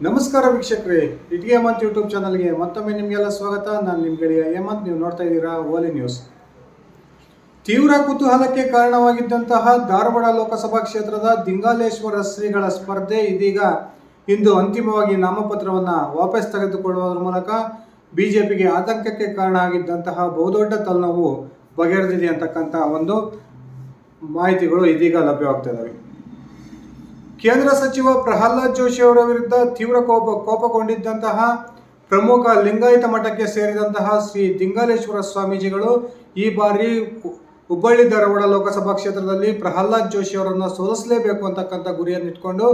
ನಮಸ್ಕಾರ ವೀಕ್ಷಕರೇ, ಇಟ್ಗೆ ಹೇಮಂತ್ ಯೂಟ್ಯೂಬ್ ಚಾನಲ್ಗೆ ಮತ್ತೊಮ್ಮೆ ನಿಮಗೆಲ್ಲ ಸ್ವಾಗತ. ನಾನು ನಿಮ್ಮ ಗೆಳೆಯ ಹೇಮಂತ್, ನೀವು ನೋಡ್ತಾ ಇದ್ದೀರಾ ಓಲಿ ನ್ಯೂಸ್ ತೀವ್ರ ಕುತೂಹಲಕ್ಕೆ ಕಾರಣವಾಗಿದ್ದಂತಹ ಧಾರವಾಡ ಲೋಕಸಭಾ ಕ್ಷೇತ್ರದ ದಿಂಗಾಲೇಶ್ವರ ಶ್ರೀಗಳ ಸ್ಪರ್ಧೆ ಇದೀಗ ಇಂದು ಅಂತಿಮವಾಗಿ ನಾಮಪತ್ರವನ್ನು ವಾಪಸ್ ತೆಗೆದುಕೊಳ್ಳುವುದರ ಮೂಲಕ ಬಿಜೆಪಿಗೆ ಆತಂಕಕ್ಕೆ ಕಾರಣ ಆಗಿದ್ದಂತಹ ಬಹುದೊಡ್ಡ ತಲೆನೋವು ಬಗೆಹರಿದಿದೆ ಅಂತಕ್ಕಂಥ ಒಂದು ಮಾಹಿತಿಗಳು ಇದೀಗ ಲಭ್ಯವಾಗ್ತಿದ್ದಾವೆ ಕೇಂದ್ರ ಸಚಿವ ಪ್ರಹ್ಲಾದ್ ಜೋಶಿ ಅವರ ವಿರುದ್ಧ ತೀವ್ರ ಕೋಪ ಕೋಪಗೊಂಡಿದ್ದಂತಹ ಪ್ರಮುಖ ಲಿಂಗಾಯತ ಮಠಕ್ಕೆ ಸೇರಿದಂತಹ ಶ್ರೀ ದಿಂಗಾಲೇಶ್ವರ ಸ್ವಾಮೀಜಿಗಳು ಈ ಬಾರಿ ಹುಬ್ಬಳ್ಳಿ ಧಾರವಾಡ ಲೋಕಸಭಾ ಕ್ಷೇತ್ರದಲ್ಲಿ ಪ್ರಹ್ಲಾದ್ ಜೋಶಿ ಅವರನ್ನು ಸೋಲಿಸಲೇಬೇಕು ಅಂತಕ್ಕಂಥ ಗುರಿಯನ್ನು ಇಟ್ಕೊಂಡು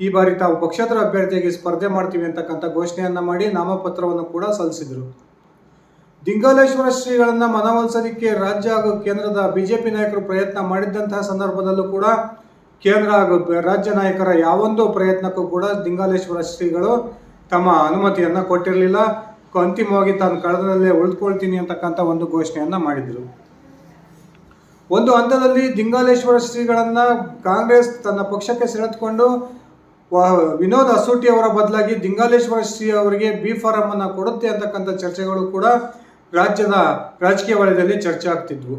ಈ ಬಾರಿ ತಾವು ಪಕ್ಷೇತರ ಅಭ್ಯರ್ಥಿಯಾಗಿ ಸ್ಪರ್ಧೆ ಮಾಡ್ತೀವಿ ಅಂತಕ್ಕಂಥ ಘೋಷಣೆಯನ್ನ ಮಾಡಿ ನಾಮಪತ್ರವನ್ನು ಕೂಡ ಸಲ್ಲಿಸಿದರು. ದಿಂಗಾಲೇಶ್ವರ ಶ್ರೀಗಳನ್ನು ಮನವೊಲಿಸಲಿಕ್ಕೆ ರಾಜ್ಯ ಹಾಗೂ ಕೇಂದ್ರದ ಬಿಜೆಪಿ ನಾಯಕರು ಪ್ರಯತ್ನ ಮಾಡಿದ್ದಂತಹ ಸಂದರ್ಭದಲ್ಲೂ ಕೂಡ ಕೇಂದ್ರ ಹಾಗೂ ರಾಜ್ಯ ನಾಯಕರ ಯಾವೊಂದು ಪ್ರಯತ್ನಕ್ಕೂ ಕೂಡ ದಿಂಗಾಲೇಶ್ವರ ಶ್ರೀಗಳು ತಮ್ಮ ಅನುಮತಿಯನ್ನ ಕೊಟ್ಟಿರಲಿಲ್ಲ. ಅಂತಿಮವಾಗಿ ತಾನು ಕಳೆದಲ್ಲೇ ಉಳಿದುಕೊಳ್ತೀನಿ ಅಂತಕ್ಕಂಥ ಒಂದು ಘೋಷಣೆಯನ್ನ ಮಾಡಿದರು. ಒಂದು ಹಂತದಲ್ಲಿ ದಿಂಗಾಲೇಶ್ವರ ಶ್ರೀಗಳನ್ನು ಕಾಂಗ್ರೆಸ್ ತನ್ನ ಪಕ್ಷಕ್ಕೆ ಸೆಳೆದುಕೊಂಡು ವಿನೋದ್ ಅಸೂಟಿ ಅವರ ಬದಲಾಗಿ ದಿಂಗಾಲೇಶ್ವರ ಶ್ರೀ ಅವರಿಗೆ ಬಿ ಫಾರಂ ಅನ್ನ ಕೊಡುತ್ತೆ ಅಂತಕ್ಕಂಥ ಚರ್ಚೆಗಳು ಕೂಡ ರಾಜ್ಯದ ರಾಜಕೀಯ ವಲಯದಲ್ಲಿ ಚರ್ಚೆ ಆಗ್ತಿದ್ವು.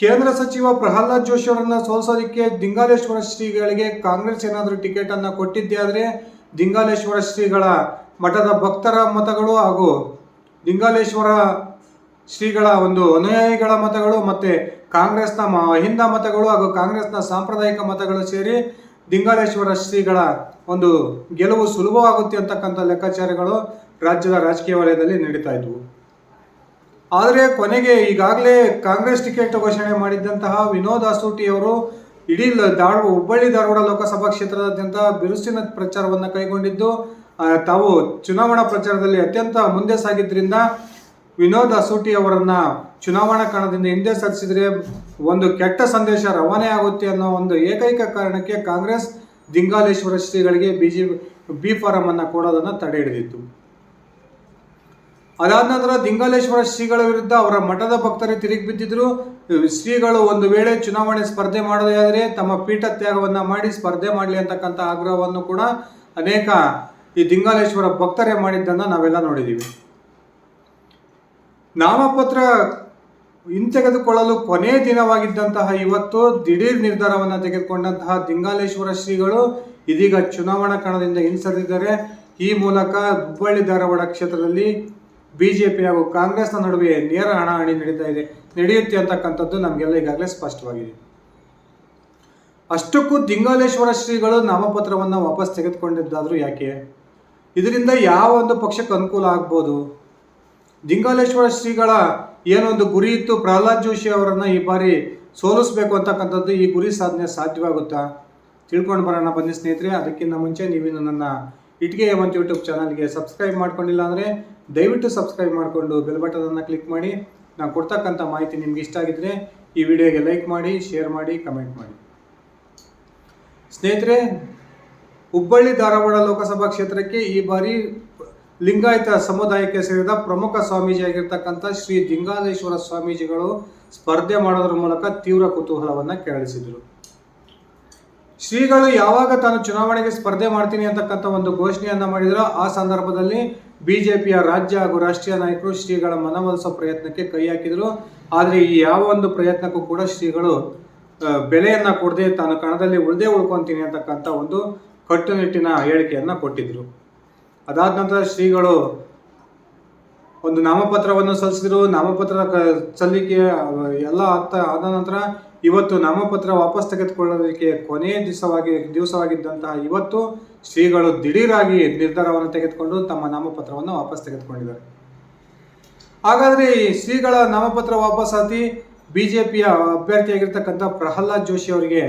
ಕೇಂದ್ರ ಸಚಿವ ಪ್ರಹ್ಲಾದ್ ಜೋಶಿ ಅವರನ್ನ ಸೋಲಿಸೋದಕ್ಕೆ ದಿಂಗಾಲೇಶ್ವರ ಶ್ರೀಗಳಿಗೆ ಕಾಂಗ್ರೆಸ್ ಏನಾದರೂ ಟಿಕೆಟ್ ಅನ್ನ ಕೊಟ್ಟಿದ್ದೆ ಆದರೆ ದಿಂಗಾಲೇಶ್ವರ ಶ್ರೀಗಳ ಮಠದ ಭಕ್ತರ ಮತಗಳು ಹಾಗೂ ದಿಂಗಾಲೇಶ್ವರ ಶ್ರೀಗಳ ಒಂದು ಅನುಯಾಯಿಗಳ ಮತಗಳು ಮತ್ತೆ ಕಾಂಗ್ರೆಸ್ನ ಅಹಿಂದ ಮತಗಳು ಹಾಗೂ ಕಾಂಗ್ರೆಸ್ನ ಸಾಂಪ್ರದಾಯಿಕ ಮತಗಳು ಸೇರಿ ದಿಂಗಾಲೇಶ್ವರ ಶ್ರೀಗಳ ಒಂದು ಗೆಲುವು ಸುಲಭವಾಗುತ್ತೆ ಅಂತಕ್ಕಂಥ ಲೆಕ್ಕಾಚಾರಗಳು ರಾಜ್ಯದ ರಾಜಕೀಯ ವಲಯದಲ್ಲಿ ನಡೀತಾ ಇದ್ವು. ಆದರೆ ಕೊನೆಗೆ ಈಗಾಗಲೇ ಕಾಂಗ್ರೆಸ್ ಟಿಕೆಟ್ ಘೋಷಣೆ ಮಾಡಿದ್ದಂತಹ ವಿನೋದ್ ಅಸೂಟಿ ಅವರು ಇಡೀ ಧಾರವಾಡ ಹುಬ್ಬಳ್ಳಿ ಧಾರವಾಡ ಲೋಕಸಭಾ ಕ್ಷೇತ್ರದಾದ್ಯಂತ ಬಿರುಸಿನ ಪ್ರಚಾರವನ್ನು ಕೈಗೊಂಡಿದ್ದು ತಾವು ಚುನಾವಣಾ ಪ್ರಚಾರದಲ್ಲಿ ಅತ್ಯಂತ ಮುಂದೆ ಸಾಗಿದ್ದರಿಂದ ವಿನೋದ್ ಅಸೂಟಿ ಅವರನ್ನು ಚುನಾವಣಾ ಕಾರಣದಿಂದ ಹಿಂದೆ ಸರಿಸಿದರೆ ಒಂದು ಕೆಟ್ಟ ಸಂದೇಶ ರವಾನೆ ಆಗುತ್ತೆ ಅನ್ನೋ ಒಂದು ಏಕೈಕ ಕಾರಣಕ್ಕೆ ಕಾಂಗ್ರೆಸ್ ದಿಂಗಾಲೇಶ್ವರ ಶ್ರೀಗಳಿಗೆ ಬಿ ಬಿಜೆಪಿ, ಬಿ ಫಾರಂ ಅನ್ನು ಕೊಡೋದನ್ನು ತಡೆ ಹಿಡಿದಿತ್ತು. ಅದಾದ ನಂತರ ದಿಂಗಾಲೇಶ್ವರ ಶ್ರೀಗಳ ವಿರುದ್ಧ ಅವರ ಮಠದ ಭಕ್ತರೇ ತಿರುಗಿ ಬಿದ್ದಿದ್ರು. ಶ್ರೀಗಳು ಒಂದು ವೇಳೆ ಚುನಾವಣೆ ಸ್ಪರ್ಧೆ ಮಾಡೋದಾದರೆ ತಮ್ಮ ಪೀಠ ತ್ಯಾಗವನ್ನ ಮಾಡಿ ಸ್ಪರ್ಧೆ ಮಾಡಲಿ ಅಂತಕ್ಕಂಥ ಆಗ್ರಹವನ್ನು ಕೂಡ ಅನೇಕ ಈ ದಿಂಗಾಲೇಶ್ವರ ಭಕ್ತರೇ ಮಾಡಿದ್ದನ್ನು ನಾವೆಲ್ಲ ನೋಡಿದ್ದೀವಿ ನಾಮಪತ್ರ ಹಿಂತೆಗೆದುಕೊಳ್ಳಲು ಕೊನೆ ದಿನವಾಗಿದ್ದಂತಹ ಇವತ್ತು ದಿಢೀರ್ ನಿರ್ಧಾರವನ್ನು ತೆಗೆದುಕೊಂಡಂತಹ ದಿಂಗಾಲೇಶ್ವರ ಶ್ರೀಗಳು ಇದೀಗ ಚುನಾವಣಾ ಕಣದಿಂದ ಹಿಂಸರಿದ್ದಾರೆ ಈ ಮೂಲಕ ಹುಬ್ಬಳ್ಳಿ ಧಾರವಾಡ ಕ್ಷೇತ್ರದಲ್ಲಿ ಬಿಜೆಪಿ ಹಾಗೂ ಕಾಂಗ್ರೆಸ್ನ ನಡುವೆ ನೇರ ಹಣಾಹಣಿ ನಡೀತಾ ಇದೆ. ನಡೆಯುತ್ತೆ ಅಂತಕ್ಕಂಥದ್ದು ನಮಗೆಲ್ಲ ಈಗಾಗಲೇ ಸ್ಪಷ್ಟವಾಗಿದೆ. ಅಷ್ಟಕ್ಕೂ ದಿಂಗಾಲೇಶ್ವರ ಶ್ರೀಗಳು ನಾಮಪತ್ರವನ್ನು ವಾಪಸ್ ತೆಗೆದುಕೊಂಡಿದ್ದಾದರೂ ಯಾಕೆ? ಇದರಿಂದ ಯಾವ ಒಂದು ಪಕ್ಷಕ್ಕೆ ಅನುಕೂಲ ಆಗ್ಬೋದು? ದಿಂಗಾಲೇಶ್ವರ ಶ್ರೀಗಳ ಏನೊಂದು ಗುರಿ ಇತ್ತು ಪ್ರಹ್ಲಾದ್ ಜೋಶಿ ಅವರನ್ನು ಈ ಬಾರಿ ಸೋಲಿಸಬೇಕು ಅಂತಕ್ಕಂಥದ್ದು ಈ ಗುರಿ ಸಾಧನೆ ಸಾಧ್ಯವಾಗುತ್ತಾ? ತಿಳ್ಕೊಂಡು ಬರೋಣ ಬನ್ನಿ ಸ್ನೇಹಿತರೆ, ಅದಕ್ಕಿಂತ ಮುಂಚೆ ನೀವಿನ್ನು ನನ್ನ ಇಟ್ಗೆ ಹೇಮಂತ್ ಯೂಟ್ಯೂಬ್ ಚಾನಲ್ಗೆ ಸಬ್ಸ್ಕ್ರೈಬ್ ಮಾಡ್ಕೊಂಡಿಲ್ಲ ಅಂದರೆ ದಯವಿಟ್ಟು ಸಬ್ಸ್ಕ್ರೈಬ್ ಮಾಡಿಕೊಂಡು ಬೆಲ್ ಬಟನನ್ನು ಕ್ಲಿಕ್ ಮಾಡಿ. ನಾನು ಕೊಡ್ತಕ್ಕಂಥ ಮಾಹಿತಿ ನಿಮ್ಗೆ ಇಷ್ಟ ಆಗಿದ್ರೆ ಈ ವಿಡಿಯೋಗೆ ಲೈಕ್ ಮಾಡಿ ಶೇರ್ ಮಾಡಿ ಕಮೆಂಟ್ ಮಾಡಿ. ಸ್ನೇಹಿತರೆ, ಹುಬ್ಬಳ್ಳಿ ಧಾರವಾಡ ಲೋಕಸಭಾ ಕ್ಷೇತ್ರಕ್ಕೆ ಈ ಬಾರಿ ಲಿಂಗಾಯತ ಸಮುದಾಯಕ್ಕೆ ಸೇರಿದ ಪ್ರಮುಖ ಸ್ವಾಮೀಜಿ ಆಗಿರ್ತಕ್ಕಂಥ ಶ್ರೀ ದಿಂಗಾಲೇಶ್ವರ ಸ್ವಾಮೀಜಿಗಳು ಸ್ಪರ್ಧೆ ಮಾಡೋದ್ರ ಮೂಲಕ ತೀವ್ರ ಕುತೂಹಲವನ್ನು ಕೆರಳಿಸಿದರು. ಶ್ರೀಗಳು ಯಾವಾಗ ತಾನು ಚುನಾವಣೆಗೆ ಸ್ಪರ್ಧೆ ಮಾಡ್ತೀನಿ ಅಂತಕ್ಕಂಥ ಒಂದು ಘೋಷಣೆಯನ್ನ ಮಾಡಿದ್ರು ಆ ಸಂದರ್ಭದಲ್ಲಿ ಬಿಜೆಪಿಯ ರಾಜ್ಯ ಹಾಗೂ ರಾಷ್ಟ್ರೀಯ ನಾಯಕರು ಶ್ರೀಗಳ ಮನವೊಲಿಸೋ ಪ್ರಯತ್ನಕ್ಕೆ ಕೈ ಹಾಕಿದರು. ಆದರೆ ಈ ಯಾವ ಒಂದು ಪ್ರಯತ್ನಕ್ಕೂ ಕೂಡ ಶ್ರೀಗಳು ಬೆಲೆಯನ್ನು ಕೊಡದೆ ತಾನು ಕಣದಲ್ಲಿ ಉಳಿದೇ ಉಳ್ಕೊಂತೀನಿ ಅಂತಕ್ಕಂಥ ಒಂದು ಕಟ್ಟುನಿಟ್ಟಿನ ಹೇಳಿಕೆಯನ್ನ ಕೊಟ್ಟಿದ್ರು. ಅದಾದ ನಂತರ ಶ್ರೀಗಳು ಒಂದು ನಾಮಪತ್ರವನ್ನು ಸಲ್ಲಿಸಿದ್ರು. ನಾಮಪತ್ರ ಸಲ್ಲಿಕೆ ಎಲ್ಲ ಆಗ್ತಾ ಆದ ನಂತರ ಇವತ್ತು ನಾಮಪತ್ರ ವಾಪಸ್ ತೆಗೆದುಕೊಳ್ಳೋದಕ್ಕೆ ಕೊನೆಯ ದಿವಸವಾಗಿ ದಿವಸವಾಗಿದ್ದಂತಹ ಇವತ್ತು ಶ್ರೀಗಳು ದಿಢೀರಾಗಿ ನಿರ್ಧಾರವನ್ನು ತೆಗೆದುಕೊಂಡು ತಮ್ಮ ನಾಮಪತ್ರವನ್ನು ವಾಪಸ್ ತೆಗೆದುಕೊಂಡಿದ್ದಾರೆ. ಹಾಗಾದ್ರೆ ಈ ಶ್ರೀಗಳ ನಾಮಪತ್ರ ವಾಪಸಾತಿ ಪಿಯ ಅಭ್ಯರ್ಥಿಯಾಗಿರ್ತಕ್ಕಂಥ ಪ್ರಹ್ಲಾದ್ ಜೋಶಿ ಅವರಿಗೆ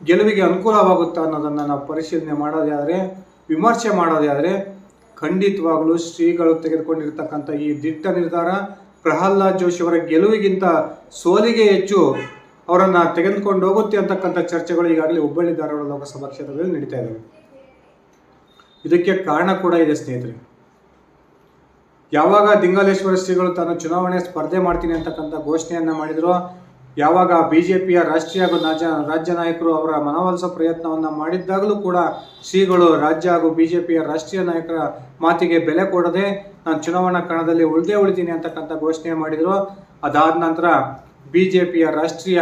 ಗೆಲುವಿಗೆ ಅನುಕೂಲವಾಗುತ್ತಾ ಅನ್ನೋದನ್ನು ನಾವು ಪರಿಶೀಲನೆ ಮಾಡೋದಾದರೆ ವಿಮರ್ಶೆ ಮಾಡೋದಾದರೆ ಖಂಡಿತವಾಗಲೂ ಶ್ರೀಗಳು ತೆಗೆದುಕೊಂಡಿರ್ತಕ್ಕಂಥ ಈ ದಿಟ್ಟ ನಿರ್ಧಾರ ಪ್ರಹ್ಲಾದ್ ಜೋಶಿ ಅವರ ಗೆಲುವಿಗಿಂತ ಸೋಲಿಗೆ ಹೆಚ್ಚು ಅವರನ್ನ ತೆಗೆದುಕೊಂಡು ಹೋಗುತ್ತೆ ಅಂತಕ್ಕಂಥ ಚರ್ಚೆಗಳು ಈಗಾಗಲೇ ಹುಬ್ಬಳ್ಳಿ ಧಾರವಾಡ ಲೋಕಸಭಾ ಕ್ಷೇತ್ರದಲ್ಲಿ ನಡೀತಾ ಇದ್ದಾವೆ. ಇದಕ್ಕೆ ಕಾರಣ ಕೂಡ ಇದೆ ಸ್ನೇಹಿತರೆ. ಯಾವಾಗ ದಿಂಗಲೇಶ್ವರ ಶ್ರೀಗಳು ತಾನು ಚುನಾವಣೆ ಸ್ಪರ್ಧೆ ಮಾಡ್ತೀನಿ ಅಂತಕ್ಕಂಥ ಘೋಷಣೆಯನ್ನು ಮಾಡಿದ್ರು, ಯಾವಾಗ ಬಿ ಜೆ ಪಿಯ ರಾಷ್ಟ್ರೀಯ ಹಾಗೂ ರಾಜ್ಯ ರಾಜ್ಯ ನಾಯಕರು ಅವರ ಮನವೊಲಿಸೋ ಪ್ರಯತ್ನವನ್ನು ಮಾಡಿದ್ದಾಗಲೂ ಕೂಡ ಶ್ರೀಗಳು ರಾಜ್ಯ ಹಾಗೂ ಬಿ ಜೆ ಪಿಯ ರಾಷ್ಟ್ರೀಯ ನಾಯಕರ ಮಾತಿಗೆ ಬೆಲೆ ಕೊಡದೆ ನಾನು ಚುನಾವಣಾ ಕಣದಲ್ಲಿ ಉಳಿದೇ ಉಳಿತೀನಿ ಅಂತಕ್ಕಂಥ ಘೋಷಣೆ ಮಾಡಿದರು. ಅದಾದ ನಂತರ ಬಿ ಜೆ ಪಿಯ ರಾಷ್ಟ್ರೀಯ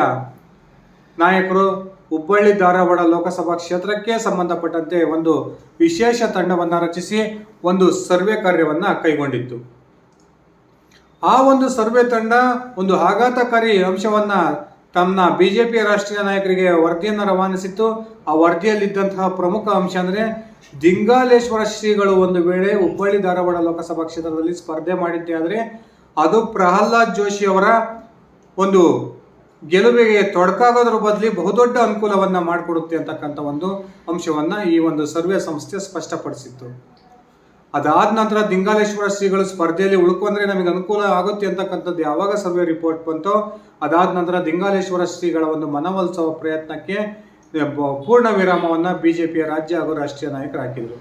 ನಾಯಕರು ಹುಬ್ಬಳ್ಳಿ ಧಾರವಾಡ ಲೋಕಸಭಾ ಕ್ಷೇತ್ರಕ್ಕೆ ಸಂಬಂಧಪಟ್ಟಂತೆ ಒಂದು ವಿಶೇಷ ತಂಡವನ್ನು ರಚಿಸಿ ಒಂದು ಸರ್ವೆ ಕಾರ್ಯವನ್ನು ಕೈಗೊಂಡಿತ್ತು. ಆ ಒಂದು ಸರ್ವೆ ತಂಡ ಒಂದು ಆಘಾತಕಾರಿ ಅಂಶವನ್ನ ತನ್ನ ಬಿಜೆಪಿ ರಾಷ್ಟ್ರೀಯ ನಾಯಕರಿಗೆ ವರದಿಯನ್ನು ರವಾನಿಸಿತ್ತು. ಆ ವರದಿಯಲ್ಲಿದ್ದಂತಹ ಪ್ರಮುಖ ಅಂಶ ಅಂದರೆ ದಿಂಗಾಲೇಶ್ವರ ಶ್ರೀಗಳು ಒಂದು ವೇಳೆ ಹುಬ್ಬಳ್ಳಿ ಧಾರವಾಡ ಲೋಕಸಭಾ ಕ್ಷೇತ್ರದಲ್ಲಿ ಸ್ಪರ್ಧೆ ಮಾಡಿದ್ದೆ ಆದರೆ ಅದು ಪ್ರಹ್ಲಾದ್ ಜೋಶಿ ಅವರ ಒಂದು ಗೆಲುವಿಗೆ ತೊಡಕಾಗೋದ್ರ ಬದಲಿ ಬಹುದೊಡ್ಡ ಅನುಕೂಲವನ್ನ ಮಾಡಿಕೊಡುತ್ತೆ ಅಂತಕ್ಕಂಥ ಒಂದು ಅಂಶವನ್ನ ಈ ಒಂದು ಸರ್ವೆ ಸಂಸ್ಥೆ ಸ್ಪಷ್ಟಪಡಿಸಿತ್ತು. ಅದಾದ ನಂತರ ದಿಂಗಾಲೇಶ್ವರ ಶ್ರೀಗಳು ಸ್ಪರ್ಧೆಯಲ್ಲಿ ಉಳ್ಕೊಂಡ್ರೆ ನಮಗೆ ಅನುಕೂಲ ಆಗುತ್ತೆ ಅಂತಕ್ಕಂಥದ್ದು ಯಾವಾಗ ಸರ್ವೆ ರಿಪೋರ್ಟ್ ಬಂತೋ, ಅದಾದ ನಂತರ ದಿಂಗಾಲೇಶ್ವರ ಶ್ರೀಗಳ ಒಂದು ಮನವೊಲಿಸುವ ಪ್ರಯತ್ನಕ್ಕೆ ಬ- ಪೂರ್ಣ ವಿರಾಮವನ್ನು ಬಿಜೆಪಿಯ ರಾಜ್ಯ ಹಾಗೂ ರಾಷ್ಟ್ರೀಯ ನಾಯಕರು ಹಾಕಿದರು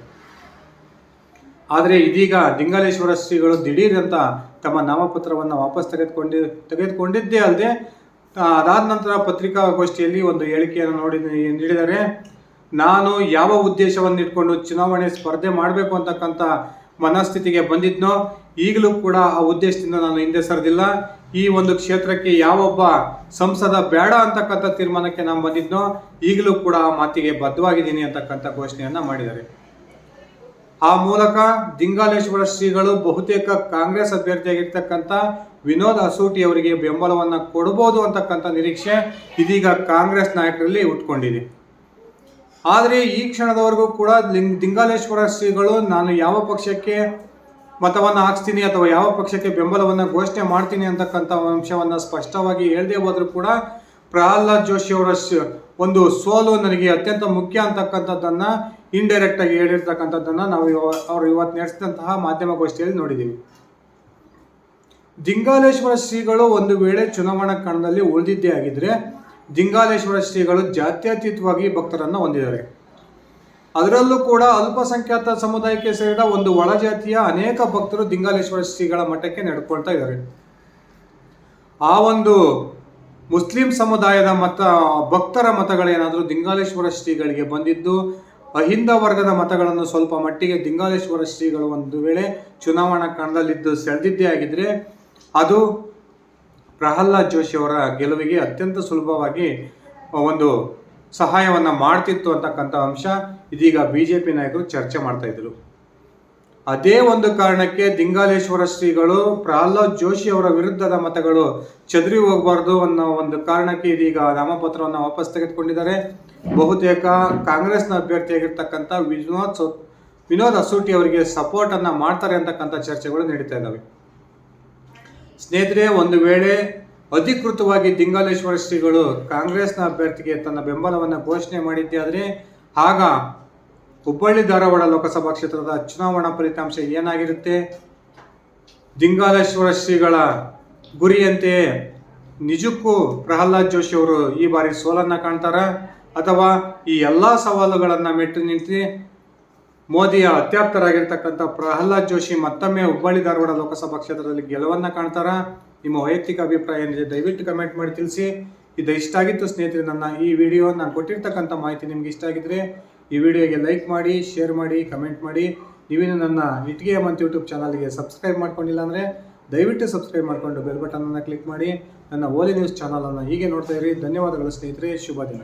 ಆದರೆ ಇದೀಗ ದಿಂಗಾಲೇಶ್ವರ ಶ್ರೀಗಳು ದಿಢೀರ್ ಅಂತ ತಮ್ಮ ನಾಮಪತ್ರವನ್ನು ವಾಪಸ್ ತೆಗೆದುಕೊಂಡಿ, ತೆಗೆದುಕೊಂಡಿದ್ದೇ ಅಲ್ಲದೆ ಅದಾದ ನಂತರ ಪತ್ರಿಕಾಗೋಷ್ಠಿಯಲ್ಲಿ ಒಂದು ಹೇಳಿಕೆಯನ್ನು ನೋಡಿ ನೀಡಿದರೆ, ನಾನು ಯಾವ ಉದ್ದೇಶವನ್ನು ಇಟ್ಕೊಂಡು ಚುನಾವಣೆ ಸ್ಪರ್ಧೆ ಮಾಡಬೇಕು ಅಂತಕ್ಕಂಥ ಮನಸ್ಥಿತಿಗೆ ಬಂದಿದ್ನೋ, ಈಗಲೂ ಕೂಡ ಆ ಉದ್ದೇಶದಿಂದ ನಾನು ಹಿಂದೆ ಸರಿದಿಲ್ಲ. ಈ ಒಂದು ಕ್ಷೇತ್ರಕ್ಕೆ ಯಾವೊಬ್ಬ ಸಂಸದ ಬೇಡ ಅಂತಕ್ಕಂಥ ತೀರ್ಮಾನಕ್ಕೆ ನಾನು ಬಂದಿದ್ನೋ, ಈಗಲೂ ಕೂಡ ಆ ಮಾತಿಗೆ ಬದ್ಧವಾಗಿದ್ದೀನಿ ಅಂತಕ್ಕಂಥ ಘೋಷಣೆಯನ್ನು ಮಾಡಿದ್ದಾರೆ. ಆ ಮೂಲಕ ದಿಂಗಾಲೇಶ್ವರ ಶ್ರೀಗಳು ಬಹುತೇಕ ಕಾಂಗ್ರೆಸ್ ಅಭ್ಯರ್ಥಿಯಾಗಿರ್ತಕ್ಕಂಥ ವಿನೋದ್ ಅಸೂಟಿ ಅವರಿಗೆ ಬೆಂಬಲವನ್ನು ಕೊಡಬಹುದು ಅಂತಕ್ಕಂಥ ನಿರೀಕ್ಷೆ ಇದೀಗ ಕಾಂಗ್ರೆಸ್ ನಾಯಕರಲ್ಲಿ ಉಟ್ಕೊಂಡಿದೆ. ಆದರೆ ಈ ಕ್ಷಣದವರೆಗೂ ಕೂಡ ಲಿಂಗ್, ದಿಂಗಾಲೇಶ್ವರ ಶ್ರೀಗಳು ನಾನು ಯಾವ ಪಕ್ಷಕ್ಕೆ ಮತವನ್ನು ಹಾಕ್ಸ್ತೀನಿ ಅಥವಾ ಯಾವ ಪಕ್ಷಕ್ಕೆ ಬೆಂಬಲವನ್ನು ಘೋಷಣೆ ಮಾಡ್ತೀನಿ ಅಂತಕ್ಕಂಥ ಅಂಶವನ್ನು ಸ್ಪಷ್ಟವಾಗಿ ಹೇಳದೆ ಹೋದರೂ ಕೂಡ ಪ್ರಹ್ಲಾದ್ ಜೋಶಿ ಅವರ ಒಂದು ಸೋಲು ನನಗೆ ಅತ್ಯಂತ ಮುಖ್ಯ ಅಂತಕ್ಕಂಥದ್ದನ್ನ ಇಂಡೈರೆಕ್ಟ್ ಆಗಿ ಹೇಳಿರ್ತಕ್ಕಂಥದ್ದನ್ನ ನಾವು ಅವರು ಇವತ್ತು ನಡೆಸಿದಂತಹ ಮಾಧ್ಯಮಗೋಷ್ಠಿಯಲ್ಲಿ ನೋಡಿದ್ದೀವಿ ದಿಂಗಾಲೇಶ್ವರ ಶ್ರೀಗಳು ಒಂದು ವೇಳೆ ಚುನಾವಣಾ ಕಣದಲ್ಲಿ ಉಳಿದಿದ್ದೇ ಆಗಿದ್ರೆ ದಿಂಗಾಲೇಶ್ವರ ಶ್ರೀಗಳು ಜಾತ್ಯತೀತವಾಗಿ ಭಕ್ತರನ್ನು ಹೊಂದಿದ್ದಾರೆ. ಅದರಲ್ಲೂ ಕೂಡ ಅಲ್ಪಸಂಖ್ಯಾತ ಸಮುದಾಯಕ್ಕೆ ಸೇರಿದ ಒಂದು ಒಳಜಾತಿಯ ಅನೇಕ ಭಕ್ತರು ದಿಂಗಾಲೇಶ್ವರ ಶ್ರೀಗಳ ಮಠಕ್ಕೆ ನಡ್ಕೊಳ್ತಾ ಇದ್ದಾರೆ. ಆ ಒಂದು ಮುಸ್ಲಿಂ ಸಮುದಾಯದ ಮತ, ಭಕ್ತರ ಮತಗಳೇನಾದರೂ ದಿಂಗಾಲೇಶ್ವರ ಶ್ರೀಗಳಿಗೆ ಬಂದಿದ್ದು, ಅಹಿಂದ ವರ್ಗದ ಮತಗಳನ್ನು ಸ್ವಲ್ಪ ಮಟ್ಟಿಗೆ ದಿಂಗಾಲೇಶ್ವರ ಶ್ರೀಗಳು ಒಂದು ವೇಳೆ ಚುನಾವಣಾ ಕಣದಲ್ಲಿದ್ದು ಸೆಳೆದಿದ್ದೇ ಆಗಿದ್ರೆ, ಅದು ಪ್ರಹ್ಲಾದ್ ಜೋಶಿ ಅವರ ಗೆಲುವಿಗೆ ಅತ್ಯಂತ ಸುಲಭವಾಗಿ ಒಂದು ಸಹಾಯವನ್ನ ಮಾಡ್ತಿತ್ತು ಅಂತಕ್ಕಂಥ ಅಂಶ ಇದೀಗ ಬಿಜೆಪಿ ನಾಯಕರು ಚರ್ಚೆ ಮಾಡ್ತಾ ಅದೇ ಒಂದು ಕಾರಣಕ್ಕೆ ದಿಂಗಾಲೇಶ್ವರ ಶ್ರೀಗಳು ಪ್ರಹ್ಲಾದ್ ಜೋಶಿ ಅವರ ವಿರುದ್ಧದ ಮತಗಳು ಚದುರಿ ಹೋಗಬಾರ್ದು ಅನ್ನೋ ಒಂದು ಕಾರಣಕ್ಕೆ ಇದೀಗ ನಾಮಪತ್ರವನ್ನು ವಾಪಸ್ ತೆಗೆದುಕೊಂಡಿದ್ದಾರೆ. ಬಹುತೇಕ ಕಾಂಗ್ರೆಸ್ನ ಅಭ್ಯರ್ಥಿಯಾಗಿರ್ತಕ್ಕಂಥ ವಿನೋದ್ ವಿನೋದ್ ಅಸೂಟಿ ಅವರಿಗೆ ಸಪೋರ್ಟ್ ಅನ್ನ ಮಾಡ್ತಾರೆ ಅಂತಕ್ಕಂಥ ಚರ್ಚೆಗಳು ನಡೀತಾ ಇದ್ದಾವೆ. ಸ್ನೇಹಿತರೆ, ಒಂದು ವೇಳೆ ಅಧಿಕೃತವಾಗಿ ದಿಂಗಾಲೇಶ್ವರ ಶ್ರೀಗಳು ಕಾಂಗ್ರೆಸ್ನ ಅಭ್ಯರ್ಥಿಗೆ ತನ್ನ ಬೆಂಬಲವನ್ನು ಘೋಷಣೆ ಮಾಡಿದ್ದೆ ಆದರೆ ಆಗ ಹುಬ್ಬಳ್ಳಿ ಧಾರವಾಡ ಲೋಕಸಭಾ ಕ್ಷೇತ್ರದ ಚುನಾವಣಾ ಫಲಿತಾಂಶ ಏನಾಗಿರುತ್ತೆ? ದಿಂಗಾಲೇಶ್ವರ ಶ್ರೀಗಳ ಗುರಿಯಂತೆ ನಿಜಕ್ಕೂ ಪ್ರಹ್ಲಾದ್ ಜೋಶಿ ಅವರು ಈ ಬಾರಿ ಸೋಲನ್ನ ಕಾಣ್ತಾರ? ಅಥವಾ ಈ ಎಲ್ಲಾ ಸವಾಲುಗಳನ್ನು ಮೆಟ್ಟು ನಿಂತು ಮೋದಿಯ ಅತ್ಯಾಪ್ತರಾಗಿರ್ತಕ್ಕಂಥ ಪ್ರಹ್ಲಾದ್ ಜೋಶಿ ಮತ್ತೊಮ್ಮೆ ಹುಬ್ಬಳ್ಳಿ ಧಾರವಾಡ ಲೋಕಸಭಾ ಕ್ಷೇತ್ರದಲ್ಲಿ ಗೆಲುವನ್ನ ಕಾಣ್ತಾರ? ನಿಮ್ಮ ವೈಯಕ್ತಿಕ ಅಭಿಪ್ರಾಯ ಏನಿದೆ ದಯವಿಟ್ಟು ಕಮೆಂಟ್ ಮಾಡಿ ತಿಳಿಸಿ. ಇದು ಇಷ್ಟ ಆಗಿತ್ತು ಸ್ನೇಹಿತರೆ ನನ್ನ ಈ ವಿಡಿಯೋ. ನಾನು ಕೊಟ್ಟಿರ್ತಕ್ಕಂಥ ಮಾಹಿತಿ ನಿಮ್ಗೆ ಇಷ್ಟ ಆಗಿದ್ರೆ ಈ ವಿಡಿಯೋಗೆ ಲೈಕ್ ಮಾಡಿ, ಶೇರ್ ಮಾಡಿ, ಕಮೆಂಟ್ ಮಾಡಿ. ನೀವೇನು ನನ್ನ ಇಟ್ಗೆ ಮಂತ್ ಯೂಟ್ಯೂಬ್ ಚಾನಲ್ಗೆ ಸಬ್ಸ್ಕ್ರೈಬ್ ಮಾಡ್ಕೊಂಡಿಲ್ಲ ಅಂದರೆ ದಯವಿಟ್ಟು ಸಬ್ಸ್ಕ್ರೈಬ್ ಮಾಡಿಕೊಂಡು ಬೆಲ್ ಬಟನನ್ನು ಕ್ಲಿಕ್ ಮಾಡಿ. ನನ್ನ ಓಲಿ ನ್ಯೂಸ್ ಚಾನಲನ್ನು ಹೀಗೆ ನೋಡ್ತಾ ಇರಿ. ಧನ್ಯವಾದಗಳು ಸ್ನೇಹಿತರೆ. ಶುಭ ದಿನ.